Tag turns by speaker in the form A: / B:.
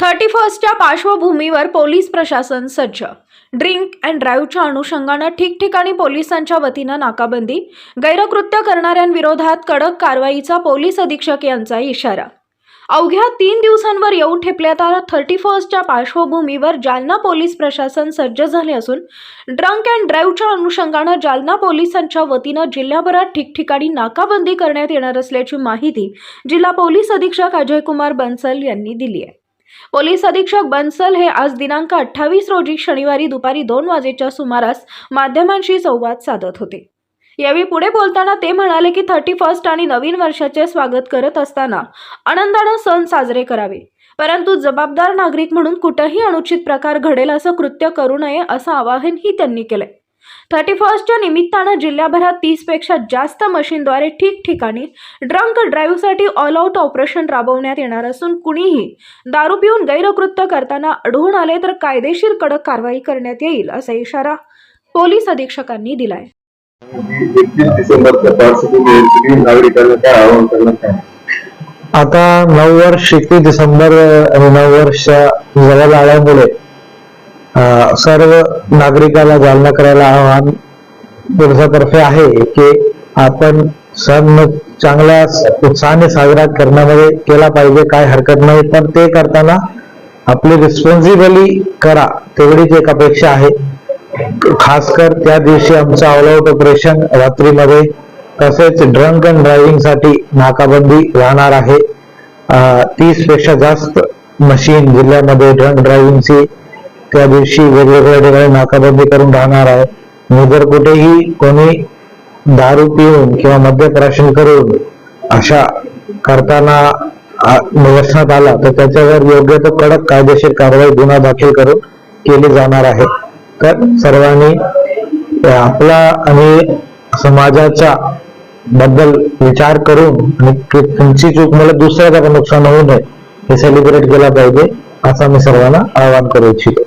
A: Thirty फर्स्टच्या पार्श्वभूमीवर police प्रशासन सज्ज. ड्रिंक अँड ड्राईव्हच्या अनुषंगानं ठिकठिकाणी पोलिसांच्या वतीनं नाकाबंदी. गैरकृत्य करणाऱ्यांविरोधात कडक कारवाईचा पोलीस अधीक्षक यांचा इशारा. अवघ्या तीन दिवसांवर येऊ ठेपल्यात थर्टी फर्स्टच्या पार्श्वभूमीवर जालना पोलीस प्रशासन सज्ज झाले असून ड्रंक अँड ड्राईव्हच्या अनुषंगानं जालना पोलिसांच्या वतीनं जिल्ह्याभरात ठिकठिकाणी नाकाबंदी करण्यात येणार असल्याची माहिती जिल्हा पोलीस अधीक्षक अजयकुमार बन्सल यांनी दिली आहे. पोलीस अधीक्षक बन्सल हे आज दिनांक अठ्ठावीस रोजी शनिवारी दुपारी दोन वाजेच्या सुमारास माध्यमांशी संवाद साधत होते. यावेळी पुढे बोलताना ते म्हणाले की थर्टी फर्स्ट आणि नवीन वर्षाचे स्वागत करत असताना आनंदानं सण साजरे करावे. परंतु जबाबदार नागरिक म्हणून कुठंही अनुचित प्रकार घडेल असं कृत्य करू नये असं आवाहनही त्यांनी केलंय. थर्टी फर्स्टच्या निमित्तानं जिल्ह्याभरात तीसपेक्षा जास्त मशीनद्वारे ठिकठिकाणी ड्रंक ड्राईव्हसाठी ऑल आऊट ऑपरेशन राबवण्यात येणार असून कुणीही दारू पिऊन गैरकृत्य करताना आढळून आले तर कायदेशीर कडक कारवाई करण्यात येईल असा इशारा पोलीस अधीक्षकांनी दिलाय.
B: आता नऊ वर्ष एकतीस डिसेंबर आणि नऊ वर्ष जवळ आल्यामुळे सर्व नागरिकाला जालना करायला आव्हान पोलिसातर्फे आहे की आपण सण चांगल्या उत्साहाने साजरा करण्यामध्ये केला पाहिजे काय हरकत नाही. पण ते करताना आपली रिस्पॉन्सिबली करा तेवढीच एक अपेक्षा आहे. खास कर त्या दिवशी आमचं ऑल आउट ऑपरेशन रात्रीमध्ये तसेच ड्रंक अँड ड्रायव्हिंगसाठी नाकाबंदी राहणार आहे. तीसपेक्षा जास्त मशीन जिल्ह्यामध्ये ड्रंक ड्रायव्हिंगची त्या दिवशी वेगवेगळ्या ठिकाणी नाकाबंदी करून राहणार आहे. मी जर कुठेही कोणी दारू पिऊन किंवा मद्यप्राशन करून अशा करताना आ, निदर्शनात आला तर त्याच्यावर योग्य तो कडक कायदेशीर कारवाई गुन्हा दाखल करून केली जाणार आहे. तर सर्वांनी आपला आणि समाजाच्या बद्दल विचार करून आणि तुमची चूक मला दुसऱ्याचा नुकसान होऊ नये हे सेलिब्रेट केला पाहिजे असं मी सर्वांना आवाहन करू इच्छितो.